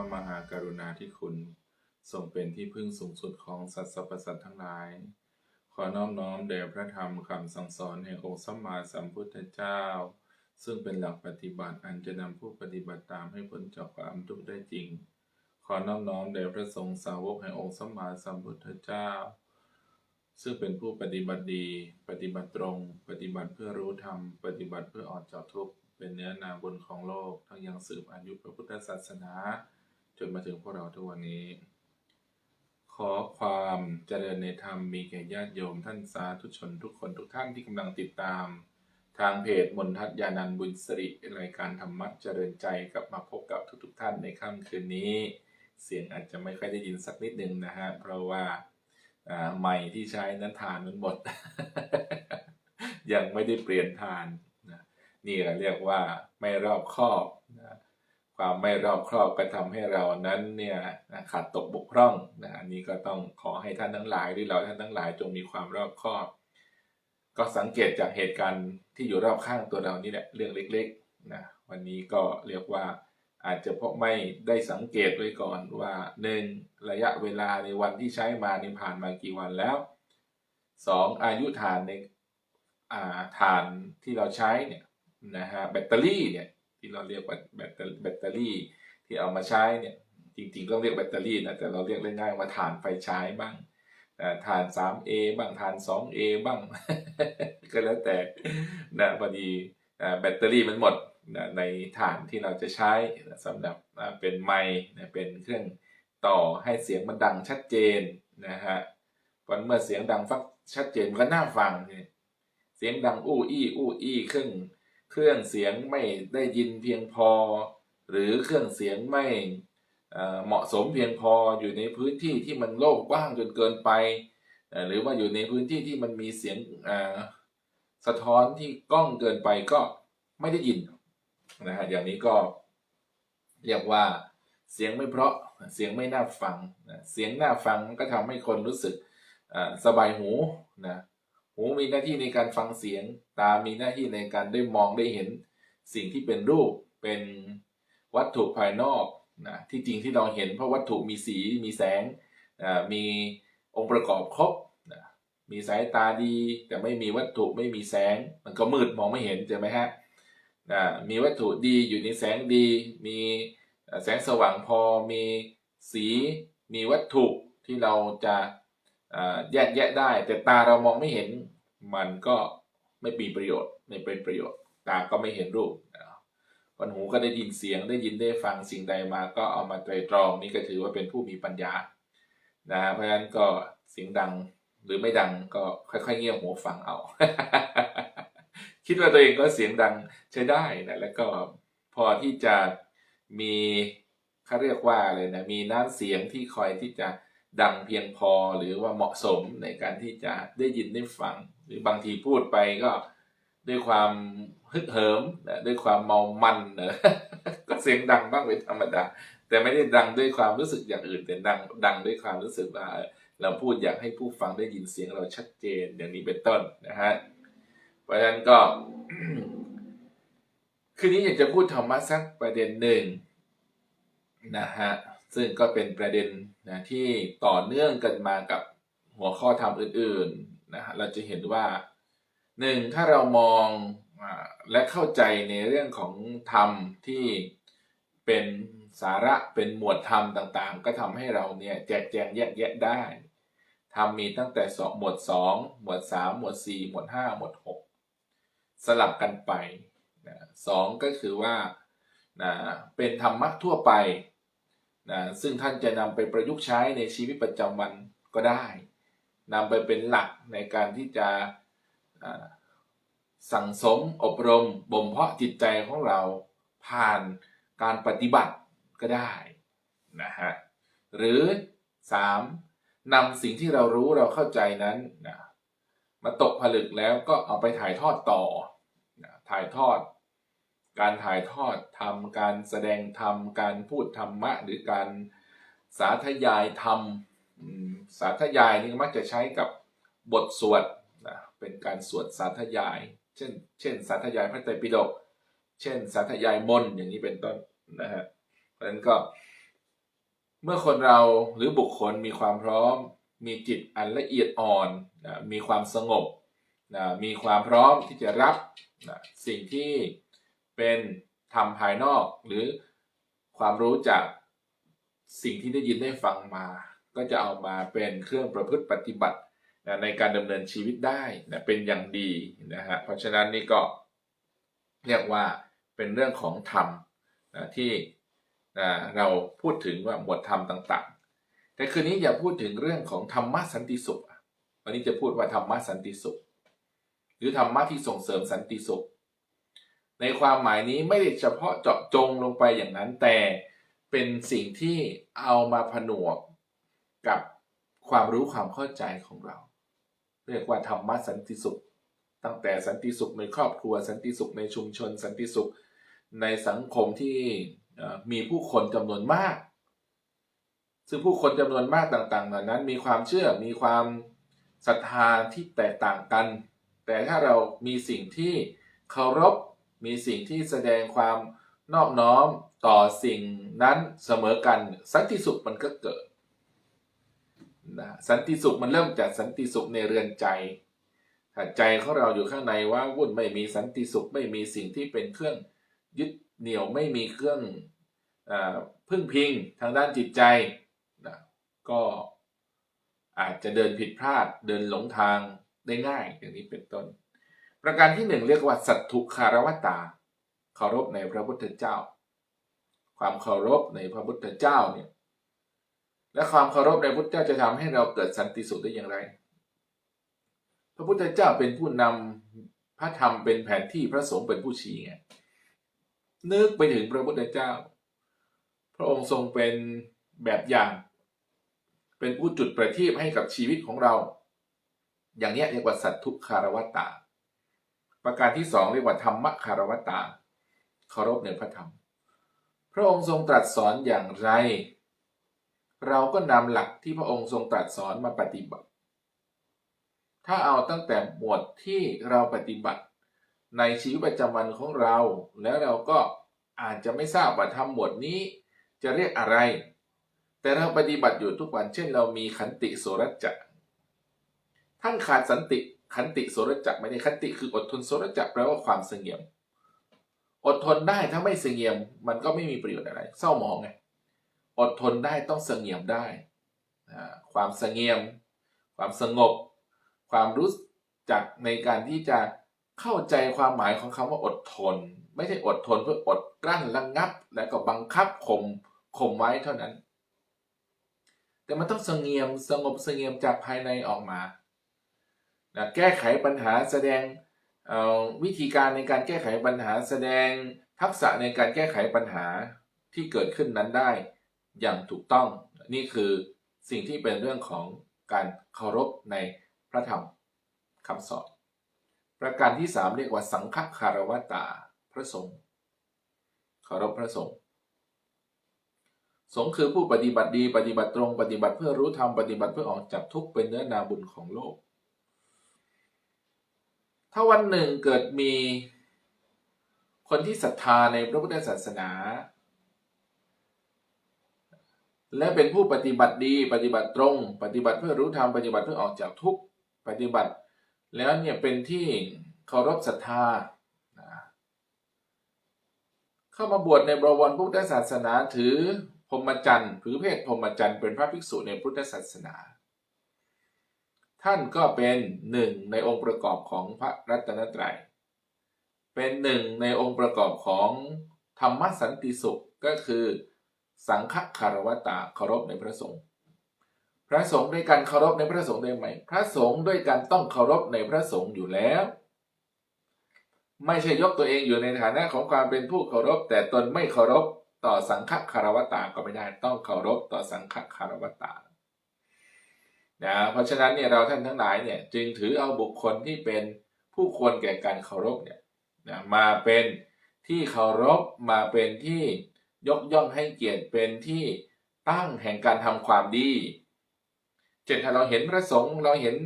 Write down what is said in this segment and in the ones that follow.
ระมหากรุณาธิคุณทรงเป็นที่พึ่งสูงสุดของสัตว์สรรพสัตว์ทั้งหลาย ขอน้อมน้อมแด่พระธรรมคำสั่งสอนแห่งองค์สัมมาสัมพุทธเจ้า ซึ่งเป็นหลักปฏิบัติอันจะนำผู้ปฏิบัติตามให้พ้นจากความทุกข์ได้จริง ขอน้อมน้อมแด่พระสงฆ์สาวกแห่งองค์สัมมาสัมพุทธเจ้า ซึ่งเป็นผู้ปฏิบัติดี ปฏิบัติตรง ปฏิบัติเพื่อรู้ธรรม ปฏิบัติเพื่อออกจากทุกข์ เป็นเนื้อนาบุญของโลก ทั้งยังสืบอายุพระพุทธศาสนา จนมาถึงพวกเราทุกวันนี้ ขอความเจริญในธรรมมีแก่ญาติโยมท่านสาธุชนทุกคนทุกท่านที่กำลังติดตาม ทางเพจมนทัศยานันบุญสริรายการธรรมะเจริญใจกลับมาพบกับทุก ๆ ท่านในค่ำคืนนี้ เสียงอาจจะไม่ค่อยได้ยินสักนิดนึงนะฮะเพราะว่าอ่าไม้ที่ใช้นั้นทานมันหมด ยังไม่ได้เปลี่ยนทานนี่เราเรียกว่าไม่รอบคอบ ความไม่รอบครอบก็ทำให้เรานั้นเนี่ยขาดตกบกพร่องนะอันนี้ก็ต้องขอให้ท่านทั้งหลายหรือเราท่านทั้งหลายจงมีความรอบครอบ ก็สังเกตจากเหตุการณ์ที่อยู่รอบข้างตัวเรานี่แหละเรื่องเล็กๆนะวันนี้ก็เรียกว่าอาจจะเพราะไม่ได้สังเกตไว้ก่อนว่าหนึ่งระยะเวลาในวันที่ใช้มานี่ผ่านมากี่วันแล้วสองอายุฐานในอ่าฐานที่เราใช้เนี่ยนะฮะแบตเตอรี่เนี่ย ที่เราเรียกว่าแบตเตอรี่ ที่เอามาใช้เนี่ยจริงๆต้องเรียกแบตเตอรี่นะแต่เราเรียกง่ายๆว่าฐานไฟใช้บ้างอ่าทาน 3A บ้างทาน 2A บ้าง ก็แล้วแต่นะพอดีแบตเตอรี่มันหมดนะในฐานที่เราจะใช้สำหรับเป็นไมค์นะเป็นเครื่องต่อให้เสียงมันดังชัดเจนนะฮะวันเมื่อเสียงดังฟักชัดเจนมันก็น่าฟังเนี่ยเสียงดังอู้อี้อู้อี้เครื่อง เครื่องเสียงไม่ได้ยินเพียงพอ หรือเครื่องเสียงไม่เหมาะสมเพียงพออยู่ในพื้นที่ที่มันโล่งกว้างจนเกินไป หรือว่าอยู่ในพื้นที่ที่มันมีเสียงสะท้อนที่กล้องเกินไปก็ไม่ได้ยินนะฮะอย่างนี้ก็เรียกว่าเสียงไม่เพราะเสียงไม่น่าฟังนะเสียงน่าฟังก็ทำให้คนรู้สึกสบายหูนะ หูมีหน้าที่ในการฟังเสียง ตามีหน้าที่ในการได้มองได้เห็น สิ่งที่เป็นรูปเป็นวัตถุภายนอกนะที่จริงที่เราเห็นเพราะวัตถุมีสีมีแสงอ่ามีองค์ประกอบครบนะมีสายตาดี แต่ไม่มีวัตถุไม่มีแสง มันก็มืดมองไม่เห็นใช่ไหมฮะนะมีวัตถุดีอยู่ในแสงดี มีแสงสว่างพอมีสีมีวัตถุที่เราจะ แยกแยะได้ แต่ตาเรามองไม่เห็นมันก็ไม่มีประโยชน์ไม่เป็นประโยชน์ ตาก็ไม่เห็นรูปนะคนหูก็ได้ยินเสียงได้ยินได้ฟังสิ่งใดมาก็เอามาไตรตรองนี่ก็ถือว่าเป็นผู้มีปัญญานะเพราะฉะนั้นก็เสียงดังหรือไม่ดังก็ค่อยๆเงี่ยหูฟังเอา คิดว่าตัวเองก็เสียงดังใช้ได้นะแล้วก็พอที่จะมีเขาเรียกว่าอะไรนะมีน้ำเสียงที่คอยที่จะ ดังเพียงพอหรือว่าเหมาะสมในการที่จะได้ยินได้ฟัง หรือบางทีพูดไปก็ด้วยความฮึกเหิมด้วยความเมามันเนะก็เสียงดังบ้างเป็นธรรมดา แต่ไม่ได้ดังด้วยความรู้สึกอย่างอื่น แต่ดังดังด้วยความรู้สึกว่าเออเราพูดอยากให้ผู้ฟังได้ยินเสียงเราชัดเจนอย่างนี้เป็นต้นนะฮะเพราะฉะนั้นก็ คืนนี้อยากจะพูดธรรมะสักประเด็นหนึ่งนะฮะซึ่งก็เป็นประเด็น นะที่ต่อเนื่องกันมากับหัวข้อธรรมอื่นๆนะเราจะเห็นว่าหนึ่งถ้าเรามองและเข้าใจในเรื่องของธรรมที่เป็นสาระเป็นหมวดธรรมต่างๆ ก็ทำให้เราเนี่ยแจกแจงแยกแยะได้ธรรมมีตั้งแต่สองหมวดสองหมวดสามหมวดสี่หมวดห้าหมวดหกสลับกันไปนะสองก็คือว่านะเป็นธรรมะทั่วไป นะซึ่งท่านจะนำไปประยุกต์ใช้ในชีวิตประจำวันก็ได้นำไปเป็นหลักในการที่จะสั่งสมอบรมบ่มเพาะจิตใจของเราผ่านการปฏิบัติก็ได้นะฮะหรือ 3. นำสิ่งที่เรารู้เราเข้าใจนั้นนะมาตกผลึกแล้วก็เอาไปถ่ายทอดต่อนะถ่ายทอด การถ่ายทอดทำการแสดงธรรมการพูดธรรมะ หรือการสาธยายธรรมสาธยายนี่มักจะใช้กับบทสวดนะเป็นการสวดสาธยาย เช่น เช่น สาธยายพระไตรปิฎกเช่น สาธยายมนต์อย่างนี้เป็นต้นนะฮะเพราะฉะนั้นก็ เมื่อคนเราหรือบุคคลมีความพร้อม มีจิตอันละเอียดอ่อนนะมีความสงบนะมีความพร้อมที่จะรับนะสิ่งที่ เป็นธรรมภายนอกหรือความรู้จากสิ่งที่ได้ยินได้ฟังมา ก็จะเอามาเป็นเครื่องประพฤติปฏิบัติในการดำเนินชีวิตได้นะเป็นอย่างดีนะฮะเพราะฉะนั้นนี่ก็เรียกว่าเป็นเรื่องของธรรมนะที่นะเราพูดถึงว่าหมวดธรรมต่าง ๆ แต่คืนนี้อย่าพูดถึงเรื่องของธรรมะสันติสุขวันนี้จะพูดว่าธรรมะสันติสุข หรือธรรมะที่ส่งเสริมสันติสุข ในความหมายนี้ไม่ได้เฉพาะเจาะจงลงไปอย่างนั้น แต่เป็นสิ่งที่เอามาผนวกกับความรู้ความเข้าใจของเรา เรียกว่าธรรมะสันติสุข ตั้งแต่สันติสุขในครอบครัวสันติสุขในชุมชน สันติสุขในสังคมที่มีผู้คนจำนวนมาก ซึ่งผู้คนจำนวนมากต่างๆเหล่านั้นมีความเชื่อมีความศรัทธาที่แตกต่างกัน แต่ถ้าเรามีสิ่งที่เคารพ มีสิ่งที่แสดงความนอบน้อมต่อสิ่งนั้นเสมอกัน สันติสุขมันก็เกิดนะสันติสุขมันเริ่มจากสันติสุขในเรือนใจถ้าใจของเราอยู่ข้างในว่าวุ่นไม่มีสันติสุขไม่มีสิ่งที่เป็นเครื่องยึดเหนี่ยวไม่มีเครื่องอพึ่งพิงทางด้านจิตใจนะก็อาจจะเดินผิดพลาดเดินหลงทางได้ง่ายอย่างนี้เป็นต้น ประการที่หนึ่งเรียกว่าสัตถุคารวตาเคารพในพระพุทธเจ้า ความเคารพในพระพุทธเจ้าเนี่ยและความเคารพในพระพุทธเจ้าจะทำให้เราเกิดสันติสุขได้อย่างไร พระพุทธเจ้าเป็นผู้นำพระธรรมเป็นแผนที่พระสงฆ์เป็นผู้ชี้ไงนึกไปถึงพระพุทธเจ้า พระองค์ทรงเป็นแบบอย่าง เป็นผู้จุดประทีปให้กับชีวิตของเรา อย่างนี้เรียกว่าสัตถุคารวตา ประการที่สองเรียกว่าธรรมคารวตาเคารพในพระธรรม พระองค์ทรงตรัสสอนอย่างไร เราก็นำหลักที่พระองค์ทรงตรัสสอนมาปฏิบัติ ถ้าเอาตั้งแต่หมวดที่เราปฏิบัติ ในชีวิตประจำวันของเรา แล้วเราก็อาจจะไม่ทราบว่าทำหมวดนี้จะเรียกอะไร แต่เราปฏิบัติอยู่ทุกวันเช่นเรามีขันติโสรจะท่านขาดสันติ ขันติโสรจะไม่ได้ขันติคืออดทนโสรจะแปลว่าความเสงี่ยม อดทนได้ถ้าไม่เสงี่ยม มันก็ไม่มีประโยชน์อะไร เศร้ามองไงอดทนได้ต้องเสงี่ยมได้ ความเสงี่ยม ความสงบ ความรู้จักในการที่จะเข้าใจความหมายของคำว่าอดทน ไม่ใช่อดทนเพื่ออดกลั้นระงับ แล้วก็บังคับข่มข่มไว้เท่านั้น แต่มันต้องเสงี่ยมสงบเสงี่ยมจากภายในออกมา นะแก้ไขปัญหาแสดงวิธีการในการแก้ไขปัญหาแสดงทักษะในการแก้ไขปัญหาที่เกิดขึ้นนั้นได้อย่างถูกต้อง นี่คือสิ่งที่เป็นเรื่องของการเคารพในพระธรรมคำสอน ประการที่สามเรียกว่าสังฆคารวตาพระสงฆ์เคารพพระสงฆ์สงฆ์คือผู้ปฏิบัติดี ปฏิบัติตรง ปฏิบัติเพื่อรู้ธรรมปฏิบัติเพื่อออกจากทุกข์เป็นเนื้อนาบุญของโลก ถ้าวันหนึ่งเกิดมีคนที่ศรัทธาในพระพุทธศาสนา และเป็นผู้ปฏิบัติดีปฏิบัติตรง ปฏิบัติเพื่อรู้ธรรมปฏิบัติเพื่อออกจากทุกข์ปฏิบัติ แล้วเนี่ยเป็นที่เคารพศรัทธาเข้ามาบวชในบวรพุทธศาสนาถือพรหมจรรย์ถือเพศพรหมจรรย์เป็นพระภิกษุในพุทธศาสนา ท่านก็เป็นหนึ่งในองค์ประกอบของพระรัตนตรัย เป็นหนึ่งในองค์ประกอบของธรรมสันติสุขก็คือ สังฆคารวตาเคารพในพระสงฆ์ พระสงฆ์ด้วยการเคารพในพระสงฆ์ได้ไหม พระสงฆ์ด้วยการต้องเคารพในพระสงฆ์อยู่แล้ว ไม่ใช่ยกตัวเองอยู่ในฐานะของความเป็นผู้เคารพ แต่ตนไม่เคารพต่อสังฆคารวตาก็ไม่ได้ต้องเคารพต่อสังฆคารวตา นะเพราะฉะนั้นเนี่ยเราท่านทั้งหลายเนี่ยจึงถือเอาบุคคลที่เป็นผู้ควรแก่การเคารพเนี่ยนะมาเป็นที่เคารพมาเป็นที่ยกย่องให้เกียรติเป็นที่ตั้งแห่งการทำความดีเช่นถ้าเราเห็นพระสงฆ์เราเห็น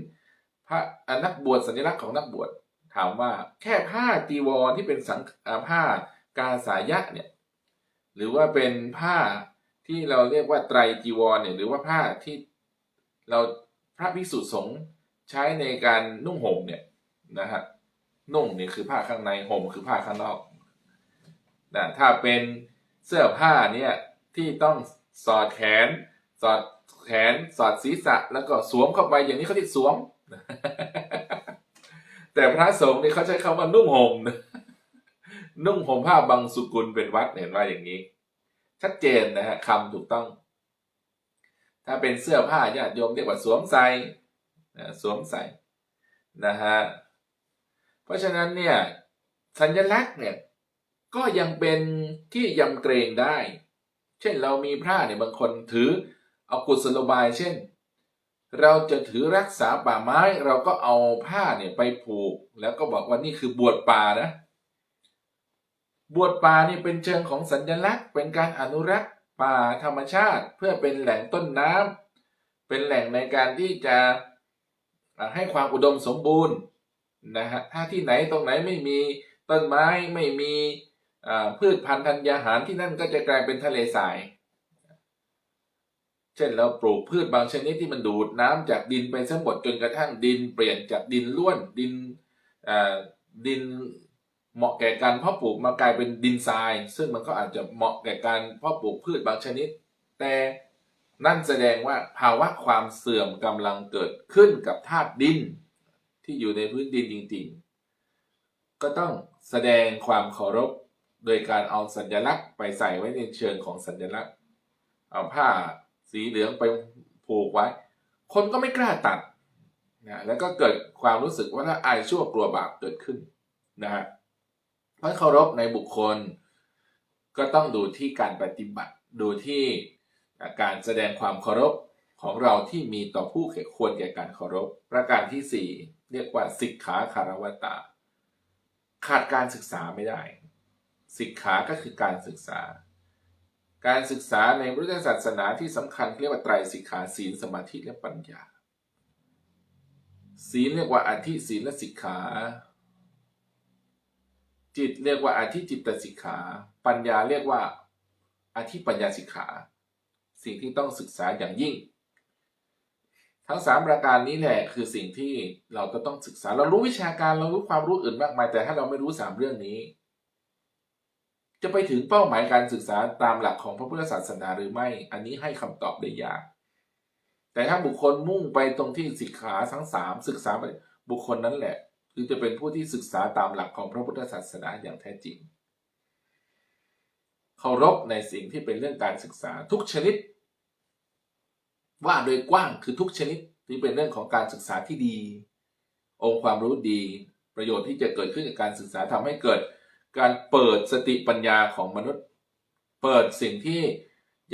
พระนักบวชสัญลักษณ์ของนักบวชถามว่าแค่ผ้าจีวรที่เป็นสังอ่าผ้ากาสายะเนี่ยหรือว่าเป็นผ้าที่เราเรียกว่าไตรจีวรเนี่ยหรือว่าผ้าที่เรา พระภิกษุสงฆ์ใช้ในการนุ่งห่มเนี่ยนะฮะนุ่งเนี่ยคือผ้าข้างในห่มคือผ้าข้างนอกนะถ้าเป็นเสื้อผ้าเนี่ยที่ต้องสอดแขน สอดแขนสอดศีรษะ แล้วก็สวมเข้าไปอย่างนี้เขาเรียกสวม แต่พระสงฆ์เนี่ยเขาใช้คำว่านุ่งห่มนุ่งห่มผ้าบางสุกุลเป็นวัดเห็นว่าอย่างนี้ ชัดเจนนะฮะคำถูกต้อง ถ้าเป็นเสื้อผ้าญาติโยมเรียกว่าสวมใส่สวมใส่นะฮะเพราะฉะนั้นเนี่ยสัญลักษณ์เนี่ยก็ยังเป็นที่ยำเกรงได้ เช่นเรามีพระเนี่ยบางคนถือเอากุศโลบายเช่น เราจะถือรักษาป่าไม้เราก็เอาผ้าเนี่ยไปผูก แล้วก็บอกว่านี่คือบวชป่านะบวชป่านี่เป็นเชิงของสัญลักษณ์ เป็นการอนุรักษ์ ป่าธรรมชาติเพื่อเป็นแหล่งต้นน้ำเป็นแหล่งในการที่จะให้ความอุดมสมบูรณ์นะฮะถ้าที่ไหนตรงไหนไม่มีต้นไม้ไม่มีพืชพันธุ์ธัญญาหารที่นั่นก็จะกลายเป็นทะเลทราย เช่นเราปลูกพืชบางชนิดที่มันดูดน้ำจากดินไปทั้งหมดจนกระทั่งดินเปลี่ยนจากดินล้วนดินดิน เหมาะแก่การเพาะปลูกมากลายเป็นดินทราย ซึ่งมันก็อาจจะเหมาะแก่การเพาะปลูกพืชบางชนิด แต่นั่นแสดงว่าภาวะความเสื่อมกำลังเกิดขึ้นกับธาตุดิน ที่อยู่ในพื้นดินจริงๆ ก็ต้องแสดงความเคารพโดยการเอาสัญลักษณ์ไปใส่ไว้ในเชิงของสัญลักษณ์ เอาผ้าสีเหลืองไปผูกไว้ คนก็ไม่กล้าตัดนะแล้วก็เกิดความรู้สึกว่าถ้าอายชั่วกลัวบาปเกิดขึ้นนะฮะ เพราะเคารพในบุคคล ก็ต้องดูที่การปฏิบัติ ดูที่การแสดงความเคารพของเราที่มีต่อผู้ควรแก่การเคารพ ประการที่สี่เรียกว่าสิกขาคารวตา ขาดการศึกษาไม่ได้ สิกขาก็คือการศึกษา การศึกษาในพุทธศาสนาที่สำคัญเรียกว่าไตรสิกขาศีลสมาธิและปัญญา ศีลเรียกว่าอธิศีลและสิกขา จิตเรียกว่าอธิจิตตสิกขา ปัญญาเรียกว่าอธิปัญญาสิกขา สิ่งที่ต้องศึกษาอย่างยิ่ง ทั้งสามประการนี้แหละคือสิ่งที่เราก็ต้องศึกษาเรารู้วิชาการเรารู้ความรู้อื่นมากมาย แต่ถ้าเราไม่รู้สามเรื่องนี้ จะไปถึงเป้าหมายการศึกษาตามหลักของพระพุทธศาสนาหรือไม่ อันนี้ให้คำตอบได้ยากแต่ถ้าบุคคลมุ่งไปตรงที่สิกขาทั้งสามศึกษาไปบุคคลนั้นแหละ คือจะเป็นผู้ที่ศึกษาตามหลักของพระพุทธศาสนาอย่างแท้จริงเคารพในสิ่งที่เป็นเรื่องการศึกษาทุกชนิด ว่าโดยกว้างคือทุกชนิดที่เป็นเรื่องของการศึกษาที่ดี องค์ความรู้ดี ประโยชน์ที่จะเกิดขึ้นจากการศึกษาทำให้เกิด การเปิดสติปัญญาของมนุษย์ เปิดสิ่งที่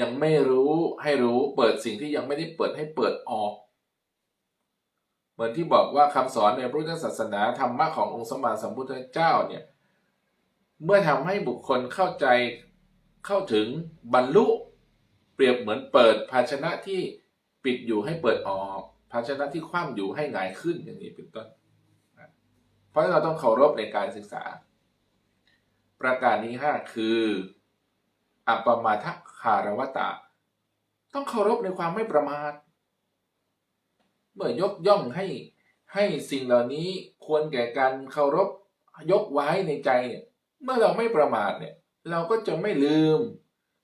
ยังไม่รู้ให้รู้ เปิดสิ่งที่ยังไม่ได้เปิดให้เปิดออก มือนที่บอกว่าคำสอนในพุทธศาสนาธรรมะขององค์สมมาสัมพุทธเจ้าเนี่ยเมื่อทำให้บุคคลเข้าใจเข้าถึงบรรลุเปรียบเหมือนเปิดภาชนะที่ปิดอยู่ให้เปิดออก ภาชนะที่คว่ำอยู่ให้หงายขึ้นอย่างนี้เป็นต้น เพราะเราต้องเคารพในการศึกษา ประการที่ห้าคือ อัปปมาทคารวตาต้องเคารพในความไม่ประมาท เมื่อยกย่องให้ให้สิ่งเหล่านี้ควรแก่การเคารพยกไว้ในใจเนี่ยเมื่อเราไม่ประมาทเนี่ย เราก็จะไม่ลืม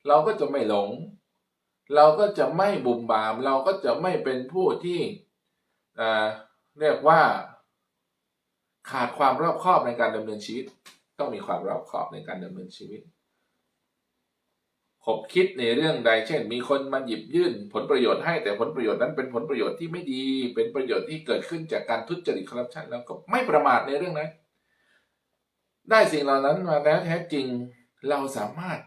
เราก็จะไม่หลง เราก็จะไม่บุ่มบาม เราก็จะไม่เป็นผู้ที่เรียกว่า ขาดความรอบคอบในการดำเนินชีวิต ต้องมีความรอบคอบในการดำเนินชีวิต ขบคิดในเรื่องใด เช่น มีคนมาหยิบยื่นผลประโยชน์ให้แต่ผลประโยชน์นั้นเป็นผลประโยชน์ที่ไม่ดี เป็นประโยชน์ที่เกิดขึ้นจากการทุจริตคอร์รัปชันแล้วก็ไม่ประมาทในเรื่องนั้น ได้สิ่งเหล่านั้นมาแล้วแท้จริงเราสามารถ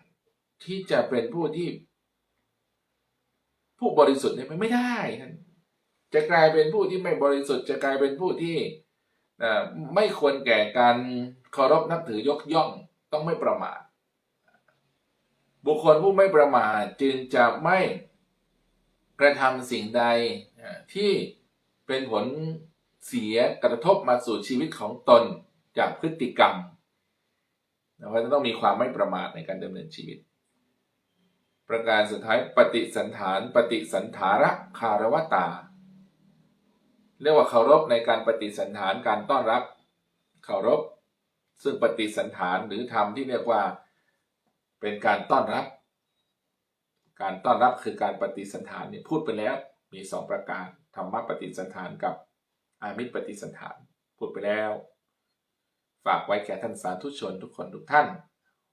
ที่จะเป็นผู้ที่ ผู้บริสุทธิ์เนี่ยไม่ได้ท่านจะกลายเป็นผู้ที่ไม่บริสุทธิ์ จะกลายเป็นผู้ที่ไม่ควรแก่การเคารพนับถือยกย่องต้องไม่ประมาท บุคคลผู้ไม่ประมาทจึงจะไม่กระทำสิ่งใดที่เป็นผลเสียกระทบมาสู่ชีวิตของตนจากพฤติกรรมเพราะฉะต้องมีความไม่ประมาทในการดำเนินชีวิต ประการสุดท้ายปฏิสันฐาน ปฏิสันฐาระคารวตา เรียกว่าเคารพในการปฏิสันฐานการต้อนรับเคารพ ซึ่งปฏิสันฐานหรือธรรมที่เรียกว่า เป็นการต้อนรับ การต้อนรับคือการปฏิสันฐานเนี่ยพูดไปแล้วมีสองประการธรรมะปฏิสันฐานกับอามิตรปฏิสันฐาน พูดไปแล้ว ฝากไว้แก่ท่านสาธุชนทุกคนทุกท่าน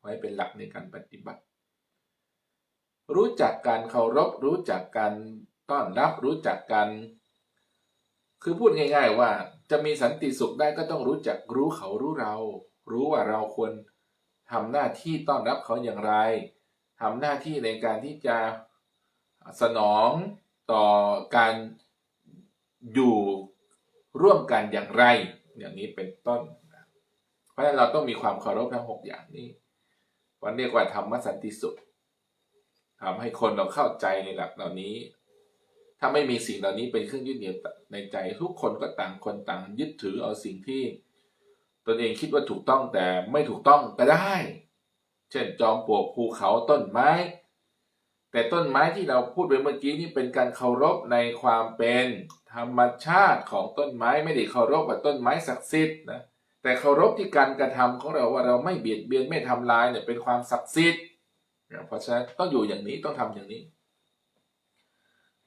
ไว้เป็นหลักในการปฏิบัติ รู้จักการเคารพ รู้จักการต้อนรับรู้จักการคือพูดง่าย ๆ ว่าจะมีสันติสุขได้ก็ต้องรู้จักรู้เขารู้เรา รู้ว่าเราควร ทำหน้าที่ต้อนรับเขาอย่างไรทำหน้าที่ในการที่จะสนองต่อการอยู่ร่วมกันอย่างไร อย่างนี้เป็นต้น เพราะฉะนั้นเราต้องมีความเคารพทั้งหกอย่างนี้วันเรียกว่าธรรมสันติสุขทำให้คนเราเข้าใจในหลักเหล่านี้ ถ้าไม่มีสิ่งเหล่านี้เป็นเครื่องยึดเหนี่ยวในใจทุกคนก็ต่างคนต่างยึดถือเอาสิ่งที่ ตนเองคิดว่าถูกต้องแต่ไม่ถูกต้องก็ได้ เช่นจอมปลวกภูเขาต้นไม้ แต่ต้นไม้ที่เราพูดไปเมื่อกี้นี่เป็นการเคารพในความเป็นธรรมชาติของต้นไม้ไม่ได้เคารพว่าต้นไม้ศักดิ์สิทธิ์นะแต่เคารพที่การกระทำของเราว่าเราไม่เบียดเบียนไม่ทำลายเนี่ยเป็นความศักดิ์สิทธิ์เพราะฉะนั้นต้องอยู่อย่างนี้ต้องทำอย่างนี้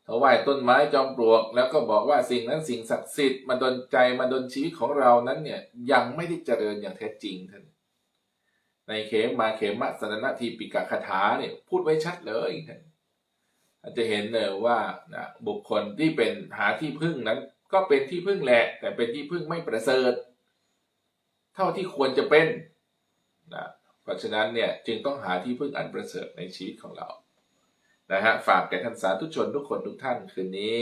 ถวายต้นไม้จอมปลวก แล้วก็บอกว่าสิ่งนั้นสิ่งศักดิ์สิทธิ์มาดนใจมาดนชีวิตของเรานั้นเนี่ยยังไม่ได้เจริญอย่างแท้จริงท่านในเขมมาเขมะสนนทีปิกะคาถาเนี่ยพูดไว้ชัดเลยท่านอาจจะเห็นเลยว่านะบุคคลที่เป็นหาที่พึ่งนั้น ก็เป็นที่พึ่งแหละ แต่เป็นที่พึ่งไม่ประเสริฐ เท่าที่ควรจะเป็นนะเพราะฉะนั้นเนี่ยจึงต้องหาที่พึ่งอันประเสริฐในชีวิตของเรา นะฮะฝากแก่ท่านสาธุชนทุกคนทุกท่านคืนนี้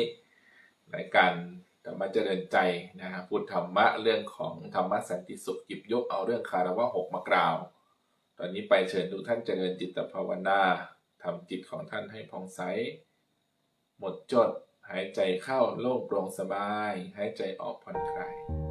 ในการธรรมะเจริญใจนะฮะพูดธรรมะเรื่องของธรรมะสันติสุขหยิบยกเอาเรื่องคารวะหกมากล่าว ตอนนี้ไปเชิญทุกท่านเจริญจิตภาวนาทำจิตของท่านให้ผ่องใส หมดจด หายใจเข้าโล่งโปร่งสบาย หายใจออกผ่อนคลาย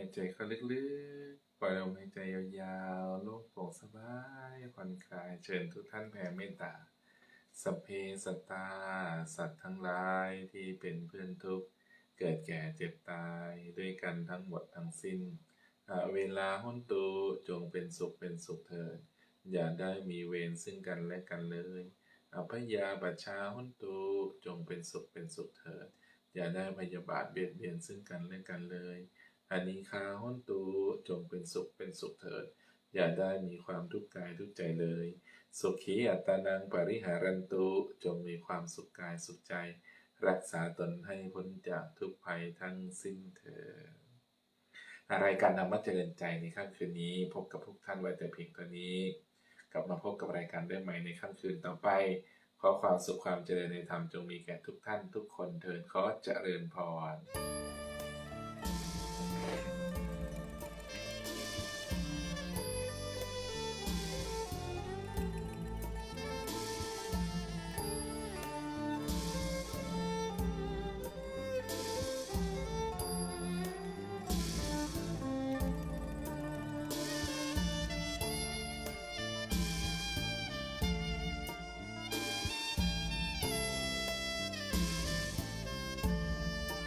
ายใจเข้าลึกๆ ปล่อยลมหายใจยาวๆ โล่งโปร่งสบายผ่อนคลาย เชิญทุกท่านแผ่เมตตาสัพเพสัตตา สัตว์ทั้งหลายที่เป็นเพื่อนทุกข์ เกิดแก่เจ็บตายด้วยกันทั้งหมดทั้งสิ้น เวลาหุนตูจงเป็นสุขเป็นสุขเถิด อย่าได้มีเวรซึ่งกันและกันเลยอภยาบัชชาหุนตูจงเป็นสุขเป็นสุขเถิด อย่าได้พยาบาทเบียดเบียนซึ่งกันและกันเลย อานิคาหุนตูจงเป็นสุขเป็นสุขเถิด อย่าได้มีความทุกข์กายทุกใจเลย สุขีอัตตานังปริหารันตุจงมีความสุขกายสุขใจ รักษาตนให้พ้นจากทุกภัยทั้งสิ้นเถิดรายการธรรมะเจริญใจในค่ำคืนนี้ พบกับพวกท่านไว้แต่เพียงเท่านี้ กลับมาพบกับรายการได้ใหม่ในค่ำคืนต่อไป ขอความสุขความเจริญในธรรมจงมีแก่ทุกท่านทุกคนเถิดขอเจริญพร